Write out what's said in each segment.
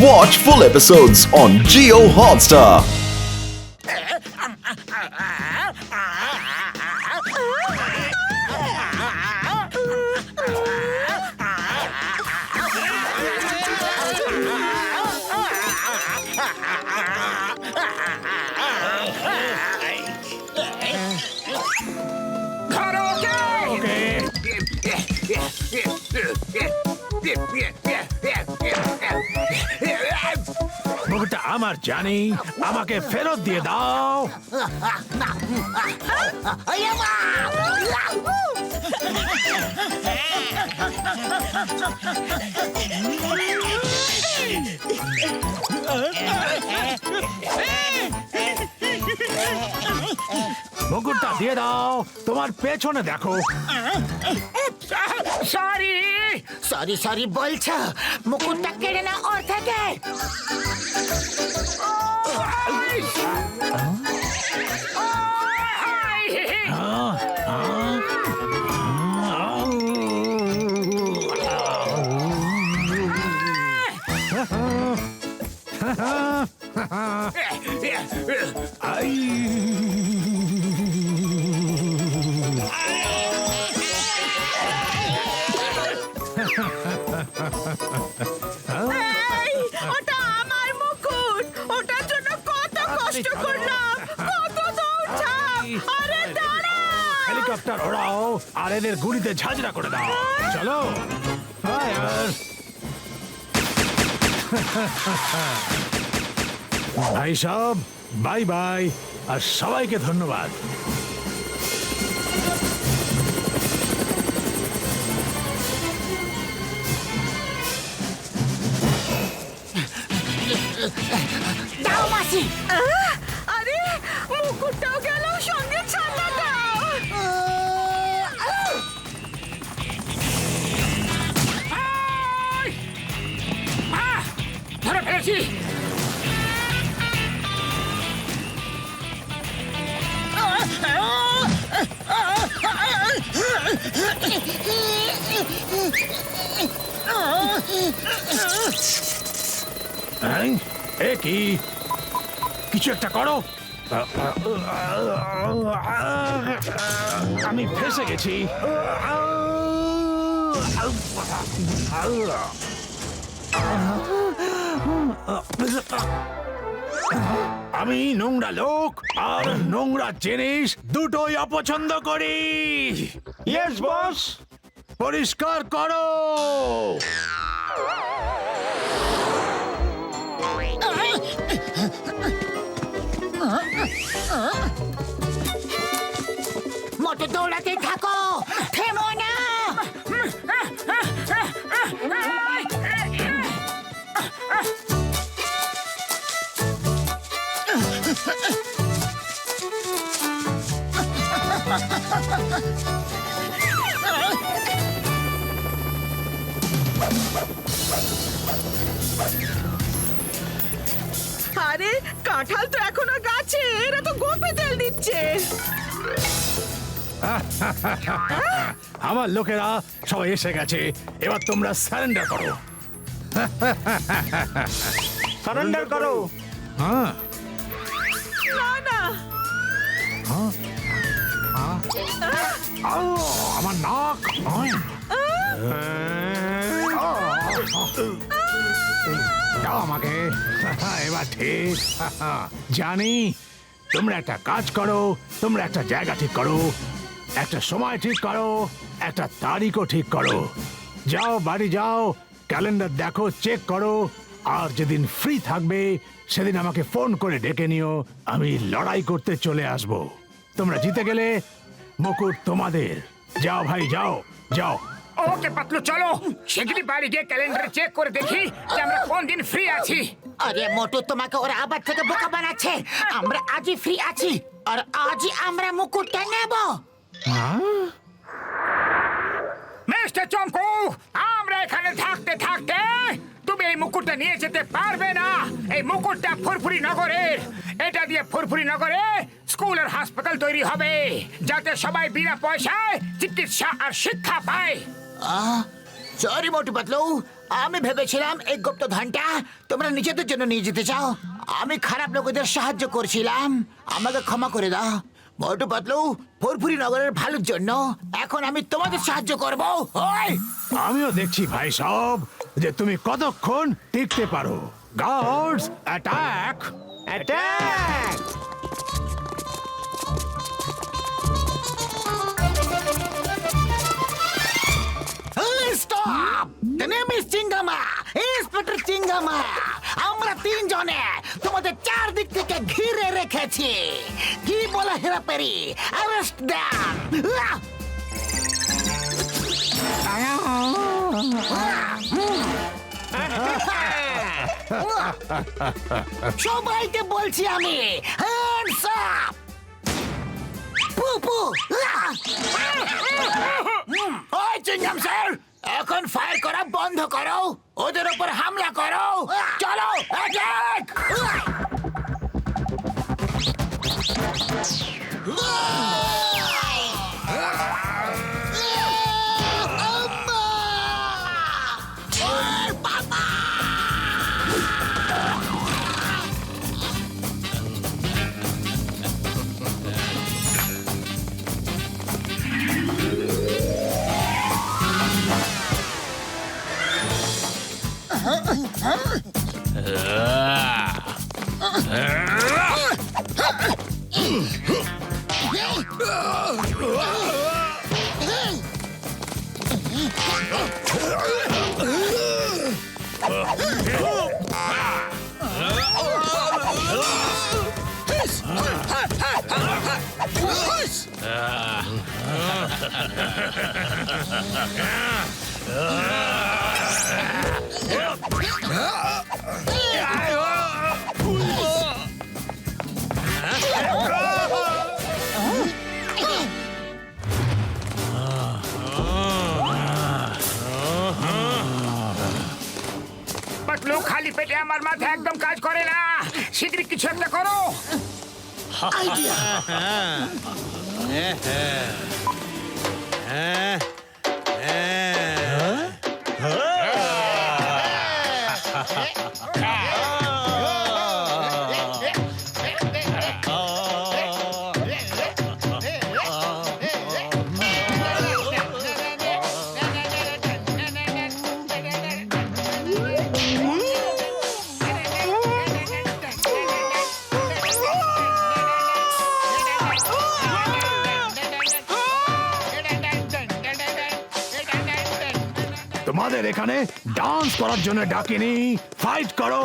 Watch full episodes on Geo Hotstar. Yeah, yeah, yeah. মুখটা আমার জানি। আমাকে ফেরত দিয়ে দাও। মুকুটটা দিয়ে দাও। তোমার পেছনে দেখো। সরি সরি সরি বলছো মুকুটটা কেড়ে না ওর থেকে হেলিকপ্টার ওড়াও আর এদের গুলিতে ঝাঁঝরা করে দাও। চলো। ফায়ার ভাই সব, বাই বাই, আর সবাইকে ধন্যবাদ। হ্যাঁ? এ কি? কিছু একটা করো। আমি ফেসে গেছি। আমি নোংরা লোক আর নোংরা জিনিস দুটোই অপছন্দ করি। বস পরিষ্কার করো। মোটে দৌড়াতে থাকো। আরে কাঁঠাল তো এখনও গাছে এরা তো গোপে তেল দিচ্ছে। আমার লোকেরা সবাই এসে গেছে। এবার তোমরা সারেন্ডার করো। সারেন্ডার করো। হ্যাঁ। না না। আও, আমার নাক আয়। দাও আমাকে। এবার ঠিক। জানি, তোমরা একটা কাজ করো, তোমরা একটা জায়গা ঠিক করো, একটা সময় ঠিক করো, একটা তারিখও ঠিক করো। যাও, বাড়ি যাও, ক্যালেন্ডার দেখো, চেক করো, আর যেদিন ফ্রি থাকবে, সেদিন আমাকে ফোন করে ডেকে নিও, আমি লড়াই করতে চলে আসব। তোমরা জিতে গেলে মুকুট তোমাদের। যাও ভাই যাও যাও। ওকে পাতলু চলো। শিগগিরই বাড়ি গিয়ে ক্যালেন্ডারে চেক করে দেখি যে আমরা কোন দিন ফ্রি আছি। আরে মোটু তোমাকে ওরা আবার থেকে বোকা বানাচ্ছে। আমরা আজই ফ্রি আছি আর আজই আমরা মুকুটটা নেব। মিস্টার চমকু আমরা এখানে থাকতে থাকতে তুমি এই মুকুটটা নিয়ে যেতে পারবে না। এই মুকুটটা ফুরফুরি নগরের। এটা দিয়ে ফুরফুরি নগরে স্কুল আর হাসপাতাল তৈরি হবে যাতে সবাই বিনা পয়সায় চিকিৎসা আর শিক্ষা পায়। সরি মোটু পাতলু আমি ভেবেছিলাম এই গুপ্ত ধনটা তোমরা নিজেদের জন্য নিয়ে যেতে চাও। আমি খারাপ লোকেদের সাহায্য করছিলাম আমাকে ক্ষমা করে দাও। মোটু পাতলু ফুরফুরি নগরের ভালোর জন্য এখন আমি তোমাদের সাহায্য করব। ওই! আমিও দেখছি ভাই সব। যে তুমি কতক্ষণ টিকতে পারো? Guards attack attack stop the name is Chingama inspector Chingama আমরা তিনজনে তোমাদের চারদিক থেকে ঘিরে রেখেছি। কি বলা হেরাপেরি অ্যারেস্ট সবাইকে বলছি আমি এখন ফায়ার করা বন্ধ করো ওদের উপর হামলা করো চলো অ্যাটাক Ah! পাতলু খালি পেটে আমার মাথা একদম কাজ করে না। শীঘ্রই কিছু একটা করো। তোমাদের এখানে ডান্স করার জন্য ডাকিনি। ফাইট করো।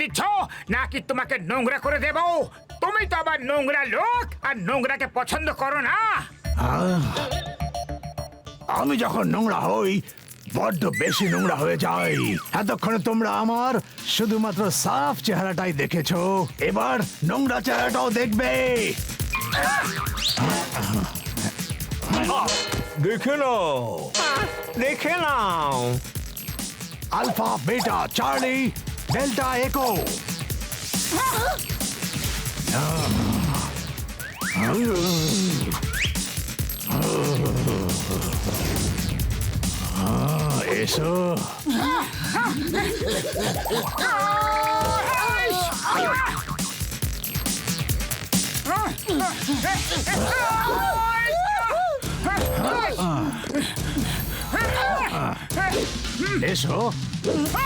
দিচ্ছ? নাকি তোমাকে নোংরা করে দেব? তুমি তো আবার নোংরা লোক আর নোংরাকে পছন্দ করো না। আহ, আমি যখন নোংরা হই বড্ড বেশি নোংরা হয়ে যাই। এতক্ষণে তোমরা আমার শুধুমাত্র সাফ চেহারাটাই দেখেছ। এবার নোংরা চেহারাটাও দেখবে। দেখে নাও। দেখে নাও। Alpha beta charlie delta echo এসো এসো বাস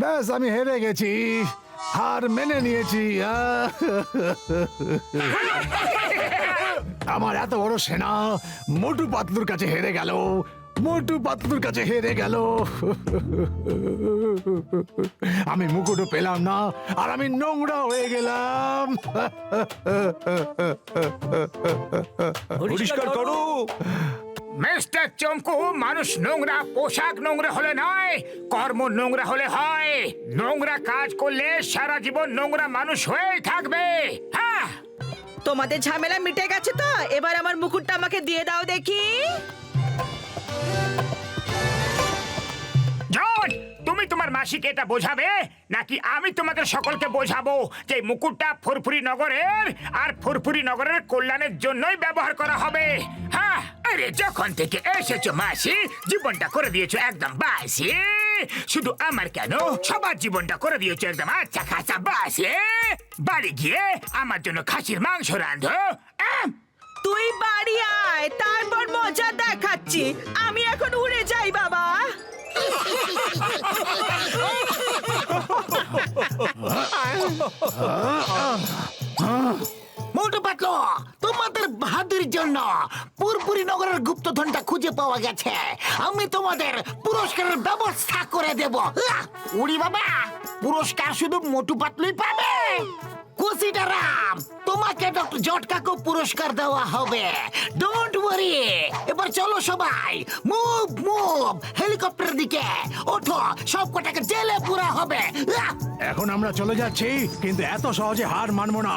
ব্যাস আমি হেরে গেছি। হার মেনে নিয়েছি। আমার এত বড় সেনা, মোটু পাতলুর কাছে হেরে গেল, মোটু পাতলুর কাছে হেরে গেল। আমি মুকুটও পেলাম না, আর আমি নোংরা হয়ে গেলাম। পরিষ্কার করো। মিস্টার চমকু মানুষ নোংরা, পোশাক নোংরা হলে নয়, কর্ম নোংরা হলে হয়। নোংরা কাজ করলে সারা জীবন নোংরা মানুষ হয়েই থাকবে। হ্যাঁ। তোমাদের ঝামেলা মিটে গেছে তো? এবার আমার মুকুটটা আমাকে দিয়ে দাও দেখি। তুমি তোমার মাসিকে এটা বোঝাবে? নাকি আমি তোমাদের সকলকে বোঝাবো যে মুকুটটা ফুরফুরি নগরের আর ফুরফুরি নগরের কল্যাণের জন্যই ব্যবহার করা হবে? হ্যাঁ? আরে যখন থেকে এসেছ মাসি, জীবনটা করে দিয়েছ একদম বাসি। শুধু আমার কেন? সবার জীবনটা করে দিয়েছ একদম আচ্ছা খাসা বাসি। বাড়ি গিয়ে আমার জন্য খাসির মাংস রাঁধো! তুই বাড়ি আয়, তারপর মজা দেখাচ্ছি। আমি এখন উড়ে যাই, বাবা। মোটু তোমাদের বাহাদুরির জন্য পুরপুরি নগরের গুপ্তধনটা খুঁজে পাওয়া গেছে আমি তোমাদের পুরস্কারের ব্যবস্থা করে দেব! উড়ি বাবা, পুরস্কার শুধু মোটু পাতলুই পাবে কুসিটারাম তোমাকে ডক্টর জটকাকে পুরস্কার দেওয়া হবে। ডোন্ট ওয়ারি এবার চলো সবাই মুভ মুভ হেলিকপ্টারের দিকে ওঠো সব কটাকে জেলে পুরা হবে। আহ! এখন আমরা চলে যাচ্ছি কিন্তু এত সহজে হার মানবো না।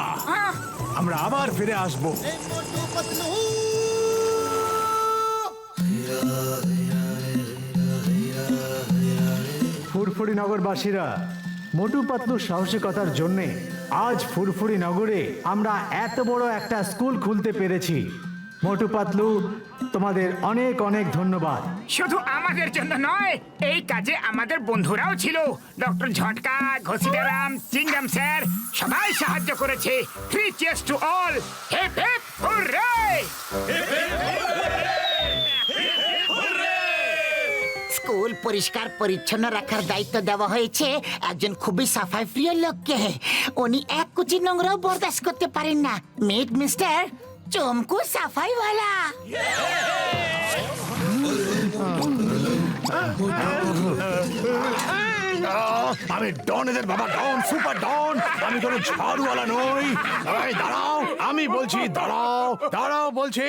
আমরা আবার ফিরে আসব। ফুরফুরি নগরবাসীরা মোটু পাতলুর সাহসিকতার জন্যে আজ ফুরফুরি নগরে আমরা এত বড় একটা স্কুল খুলতে পেরেছি। মোটু পাতলু তোমাদের অনেক অনেক ধন্যবাদ। শুধু আমাদের জন্য নয় এই কাজে আমাদের বন্ধুরাও ছিল। ডক্টর ঝটকা ঘসিদারাম চিংগাম স্যার সবাই সাহায্য করেছে। Three chess to all hip hip hurray school পরিষ্কার, পরিচ্ছন্ন রাখার দায়িত্ব দেওয়া হয়েছে একজন খুবই সাফাই প্রিয় লোককে। উনি এক কুচি নোংরাও বরদাস্ত করতে পারেন না। মিট মিস্টার, চমকু সাফাইওয়ালা। আমি ডন এদের বাবা, ডন, সুপার ডন। আমি কোনো ঝাড়ুওয়ালা নই। দাঁড়াও, আমি বলছি, দাঁড়াও দাঁড়াও বলছি।